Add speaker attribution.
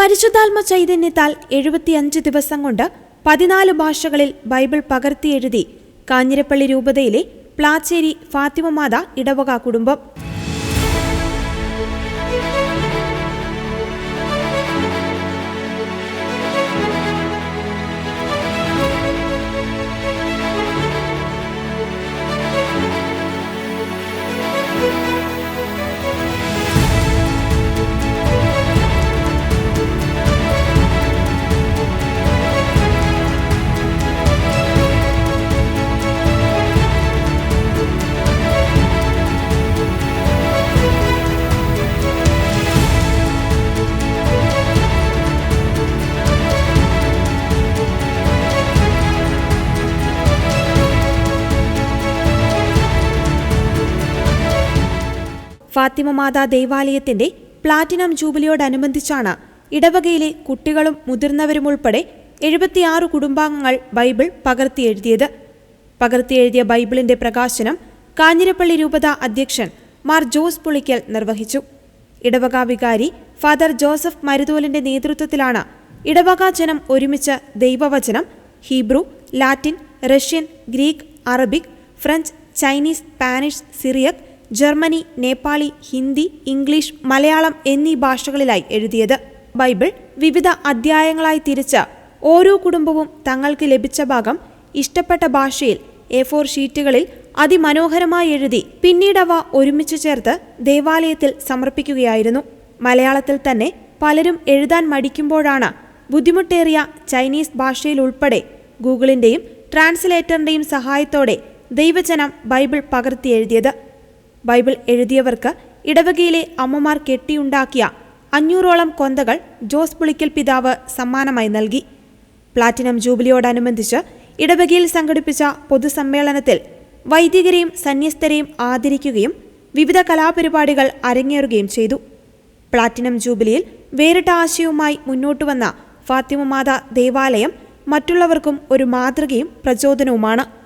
Speaker 1: പരിശുദ്ധാത്മ ചൈതന്യത്താൽ എഴുപത്തിയഞ്ച് ദിവസം കൊണ്ട് പതിനാല് ഭാഷകളിൽ ബൈബിൾ പകർത്തിയെഴുതി കാഞ്ഞിരപ്പള്ളി രൂപതയിലെ പ്ലാച്ചേരി ഫാത്തിമമാത ഇടവക കുടുംബം. ഫാത്തിമ മാതാ ദേവാലയത്തിന്റെ പ്ലാറ്റിനം ജൂബിലിയോടനുബന്ധിച്ചാണ് ഇടവകയിലെ കുട്ടികളും മുതിർന്നവരും ഉൾപ്പെടെ എഴുപത്തിയാറ് കുടുംബാംഗങ്ങൾ ബൈബിൾ പകർത്തിയെഴുതിയത്. പകർത്തിയെഴുതിയ ബൈബിളിന്റെ പ്രകാശനം കാഞ്ഞിരപ്പള്ളി രൂപത അധ്യക്ഷൻ മാർ ജോസ് പുളിക്കൽ നിർവഹിച്ചു. ഇടവക വികാരി ഫാദർ ജോസഫ് മരുതോലിന്റെ നേതൃത്വത്തിലാണ് ഇടവക ജനം ഒരുമിച്ച് ദൈവവചനം Hebrew Latin Russian Greek Arabic French Chinese Spanish Syriac Germany Nepali Hindi English Malayalam എന്നീ ഭാഷകളിലായി എഴുതിയത്. ബൈബിൾ വിവിധ അധ്യായങ്ങളായി തിരിച്ച ഓരോ കുടുംബവും തങ്ങൾക്ക് ലഭിച്ച ഭാഗം ഇഷ്ടപ്പെട്ട ഭാഷയിൽ എ ഫോർ ഷീറ്റുകളിൽ അതിമനോഹരമായി എഴുതി പിന്നീടവ ഒരുമിച്ച് ചേർത്ത് ദേവാലയത്തിൽ സമർപ്പിക്കുകയായിരുന്നു. മലയാളത്തിൽ തന്നെ പലരും എഴുതാൻ മടിക്കുമ്പോഴാണ് ബുദ്ധിമുട്ടേറിയ ചൈനീസ് ഭാഷയിൽ ഉൾപ്പെടെ ട്രാൻസ്ലേറ്ററിന്റെയും സഹായത്തോടെ ദൈവജനം ബൈബിൾ പകർത്തി എഴുതിയത്. ബൈബിൾ എഴുതിയവർക്ക് ഇടവകയിലെ അമ്മമാർ കെട്ടിയുണ്ടാക്കിയ അഞ്ഞൂറോളം കൊന്തകൾ ജോസ് പുളിക്കൽ പിതാവ് സമ്മാനമായി നൽകി. പ്ലാറ്റിനം ജൂബിലിയോടനുബന്ധിച്ച് ഇടവകയിൽ സംഘടിപ്പിച്ച പൊതുസമ്മേളനത്തിൽ വൈദികരെയും സന്യസ്തരെയും ആദരിക്കുകയും വിവിധ കലാപരിപാടികൾ അരങ്ങേറുകയും ചെയ്തു. പ്ലാറ്റിനം ജൂബിലിയിൽ വേറിട്ട ആശയവുമായി മുന്നോട്ട് വന്ന ഫാത്തിമ മാത ദേവാലയം മറ്റുള്ളവർക്കും ഒരു മാതൃകയും പ്രചോദനവുമാണ്.